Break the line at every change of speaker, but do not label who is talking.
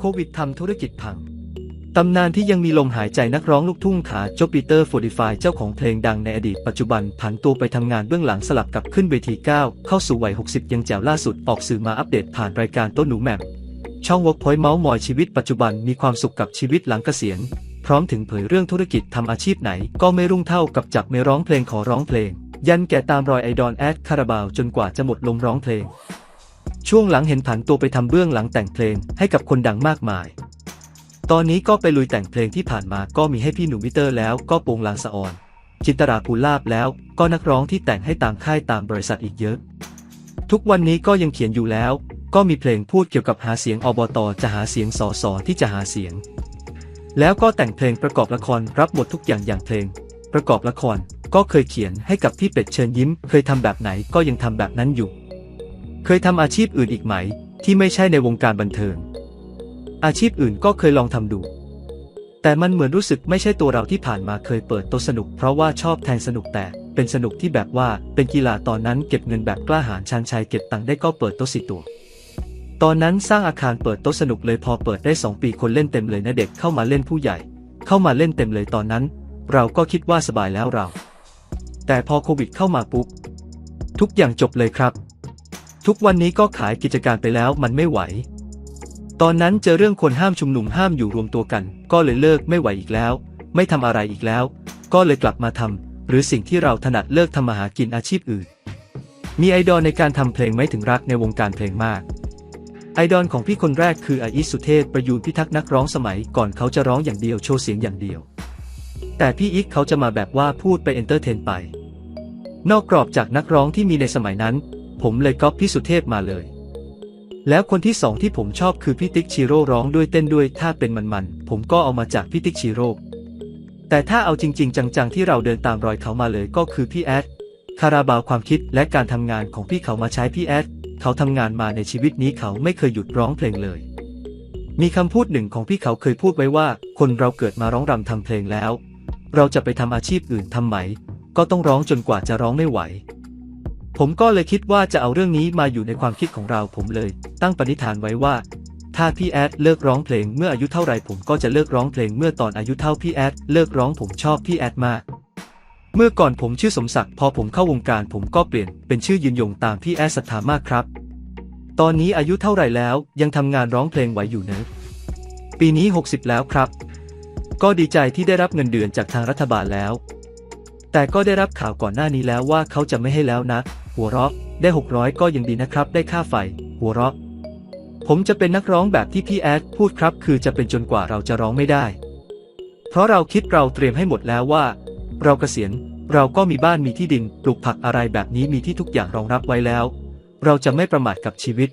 โควิดทำธุรกิจพัง ตำนานที่ยังมีลมหายใจนักร้องลูกทุ่งขาโจปีเตอร์โฟดิฟายเจ้าของเพลงดังในอดีตปัจจุบันผันตัวไปทำงานเบื้องหลังสลับกับขึ้นเวทีก้าวเข้าสู่วัย 60 ยังแจ๋วล่าสุดออกสื่อมาอัปเดตผ่านรายการโต้นหนูแหม่มช่องวอล์กพอยต์เมาส์มอยชีวิตปัจจุบันมีความสุขกับชีวิตหลังเกษียณ พร้อมถึงเผยเรื่องธุรกิจทำอาชีพไหน ก็ไม่รุ่งเท่ากับจับไม่ร้องเพลงขอร้องเพลง ยันแก่ตามรอยไอดอลแอดคาราบาวจนกว่าจะหมดลมร้องเพลง ช่วงหลังเห็นผันตัวไปทำเบื้องหลังแต่งเพลงให้กับคนดังมากมาย ตอนนี้ก็ไปลุยแต่งเพลงที่ผ่านมาก็มีให้พี่หนุ่มวิเตอร์แล้วก็โปงลางสะออน จินตราภูลาบแล้วก็นักร้องที่แต่งให้ต่ามค่ายตามบริษัทอีกเยอะ ทุกวันนี้ก็ยังเขียนอยู่แล้ว ก็มีเพลงพูดเกี่ยวกับหาเสียงอบตจะหาเสียงสอสอที่จะหาเสียง แล้วก็แต่งเพลงประกอบละครรับหมดทุกอย่างอย่างเพลง ประกอบละครก็เคยเขียนให้กับพี่เป็ดเชิญยิ้ม เคยทำแบบไหนก็ยังทำแบบนั้นอยู่ เคยทำอาชีพอื่นอีกไหม ที่ไม่ใช่ในวงการบันเทิง อาชีพอื่นก็เคยลองทำดู แต่มันเหมือนรู้สึกไม่ใช่ตัวเราที่ผ่านมาเคยเปิดโต๊ะสนุก เพราะว่าชอบแทงสนุกแต่เป็นสนุกที่แบบว่าเป็นกีฬาตอนนั้นเก็บเงินแบบกล้าหาญชันชัยเก็บตังค์ได้ก็เปิดโต๊ะสิตัว ตอนนั้นสร้างอาคารเปิดโต๊ะสนุกเลยพอเปิดได้ 2 ปีคนเล่นเต็มเลยนะเด็กเข้ามาเล่นผู้ใหญ่ เข้ามาเล่นเต็มเลยตอนนั้น เราก็คิดว่าสบายแล้วเรา แต่พอโควิดเข้ามาปุ๊บทุกอย่างจบเลยครับ ทุกวันนี้ก็ขายกิจการไปแล้วมันไม่ไหว ตอนนั้นเจอเรื่องคนห้ามชุมนุมห้ามอยู่รวมตัวกัน ก็เลยเลิกไม่ไหวอีกแล้ว ไม่ทำอะไรอีกแล้ว ก็เลยกลับมาทำหรือสิ่งที่เราถนัดเลิกทำมาหากินอาชีพอื่น มีไอดอลในการทำเพลงไม่ถึงรักในวงการเพลงมากไอดอลของพี่คนแรกคืออาอิสสุเทพประยูนพิทักษ์นักร้องสมัยก่อนเขาจะร้องอย่างเดียวโชว์เสียงอย่างเดียว แต่พี่อิกเขาจะมาแบบว่าพูดไปเอนเตอร์เทนไป นอกกรอบจากนักร้องที่มีในสมัยนั้น ผมเลยก๊อปพี่สุเทพมาเลย แล้วคนที่สองที่ผมชอบคือพี่ติ๊กชิโร่ร้องด้วยเต้นด้วยถ้าเป็นมันๆ ผมก็เอามาจากพี่ติ๊กชิโร่ แต่ถ้าเอาจริง ๆ จังๆ ที่เราเดินตามรอยเขามาเลยก็คือพี่แอดคาราบาวความคิดและการทำงานของพี่เขามาใช้พี่แอดเขาทำงานมาในชีวิตนี้เขาไม่เคยหยุดร้องเพลงเลย มีคำพูดหนึ่งของพี่เขาเคยพูดไว้ว่า คนเราเกิดมาร้องรำทำเพลงแล้ว เราจะไปทำอาชีพอื่นทำไหม ก็ต้องร้องจนกว่าจะร้องไม่ไหว ผมก็เลยคิดว่าจะเอาเรื่องนี้มาอยู่ในความคิดของเราผมเลย ตั้งปณิธานไว้ว่า ถ้าพี่แอดเลิกร้องเพลงเมื่ออายุเท่าไรผมก็จะเลิกร้องเพลงเมื่อตอนอายุเท่าพี่แอดเลิกร้องผมชอบพี่แอดมากเมื่อก่อนผมชื่อสมศักดิ์พอผมเข้าวงการผมก็เปลี่ยนเป็นชื่อยืนยงตามพี่แอดศรัทธามากครับ ตอนนี้อายุเท่าไรแล้วยังทำงานร้องเพลงไหวอยู่เนอะปีนี้ 60 แล้วครับ ก็ดีใจที่ได้รับเงินเดือนจากทางรัฐบาลแล้ว แต่ก็ได้รับข่าวก่อนหน้านี้แล้วว่าเขาจะไม่ให้แล้วนะ หัวเราะ ได้ 600 ก็ยังดีนะครับ ได้ค่าไฟ หัวเราะ ผมจะเป็นนักร้องแบบที่พี่แอดพูดครับ คือจะเป็นจนกว่าเราจะร้องไม่ได้ เพราะเราคิดเราเตรียมให้หมดแล้วว่า เราเกษียณเราก็มีบ้านมีที่ดินปลูกผักอะไรแบบนี้มีที่ทุกอย่างรองรับไว้แล้ว เราจะไม่ประมาทกับชีวิต